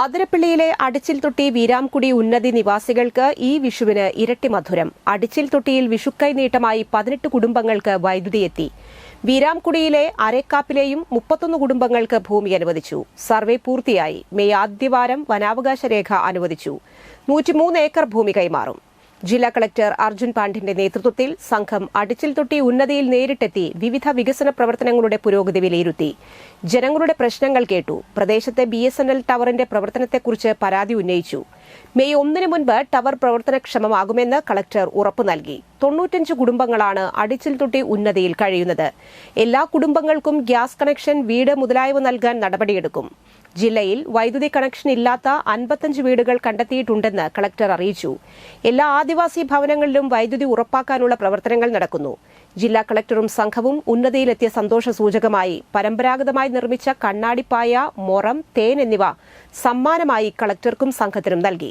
അതിരപ്പള്ളിയിലെ അടിച്ചിൽ തൊട്ടി വീരാംകുടി ഉന്നതി നിവാസികൾക്ക് ഈ വിഷുവിന് ഇരട്ടി മധുരം. അടിച്ചിൽ തൊട്ടിയിൽ വിഷുക്കൈ നീട്ടമായി പതിനെട്ട് കുടുംബങ്ങൾക്ക് വൈദ്യുതി എത്തി. വീരാംകുടിയിലെ അരേക്കാപ്പിലെയും മുപ്പത്തൊന്ന് കുടുംബങ്ങൾക്ക് ഭൂമി അനുവദിച്ചു. സർവേ പൂർത്തിയായി. മെയ് ആദ്യവാരം വനാവകാശ രേഖ അനുവദിച്ചു. നൂറ്റിമൂന്ന് ഏക്കർ ഭൂമി കൈമാറും. ജില്ലാ കളക്ടർ അർജുൻ പാണ്ഡിന്റെ നേതൃത്വത്തിൽ സംഘം അടിച്ചിൽ തൊട്ടി ഉന്നതിയിൽ നേരിട്ടെത്തി വിവിധ വികസന പ്രവർത്തനങ്ങളുടെ പുരോഗതി വിലയിരുത്തി. ജനങ്ങളുടെ പ്രശ്നങ്ങൾ കേട്ടു. പ്രദേശത്തെ ബി എസ് എൻ എൽ ടവറിന്റെ പ്രവർത്തനത്തെക്കുറിച്ച് പരാതി ഉന്നയിച്ചു. മെയ് ഒന്നിന് മുൻപ് ടവർ പ്രവർത്തനക്ഷമമാകുമെന്ന് കളക്ടർ ഉറപ്പു നൽകി. തൊണ്ണൂറ്റഞ്ച് കുടുംബങ്ങളാണ് അടിച്ചിൽ തൊട്ടി ഉന്നതിയിൽ കഴിയുന്നത്. എല്ലാ കുടുംബങ്ങൾക്കും ഗ്യാസ് കണക്ഷൻ വീട് മുതലായവ നൽകാൻ നടപടിയെടുക്കും. ജില്ലയിൽ വൈദ്യുതി കണക്ഷൻ ഇല്ലാത്ത അൻപത്തഞ്ച് വീടുകൾ കണ്ടെത്തിയിട്ടുണ്ടെന്ന് കളക്ടർ അറിയിച്ചു. എല്ലാ ആദിവാസി ഭവനങ്ങളിലും വൈദ്യുതി ഉറപ്പാക്കാനുള്ള പ്രവർത്തനങ്ങൾ നടക്കുന്നു. ജില്ലാ കളക്ടറും സംഘവും ഉന്നതിയിലെത്തിയ സന്തോഷ സൂചകമായി പരമ്പരാഗതമായി നിർമ്മിച്ച കണ്ണാടിപ്പായ മൊറം തേൻ എന്നിവ സമ്മാനമായി കളക്ടർക്കും സംഘത്തിനും നൽകി.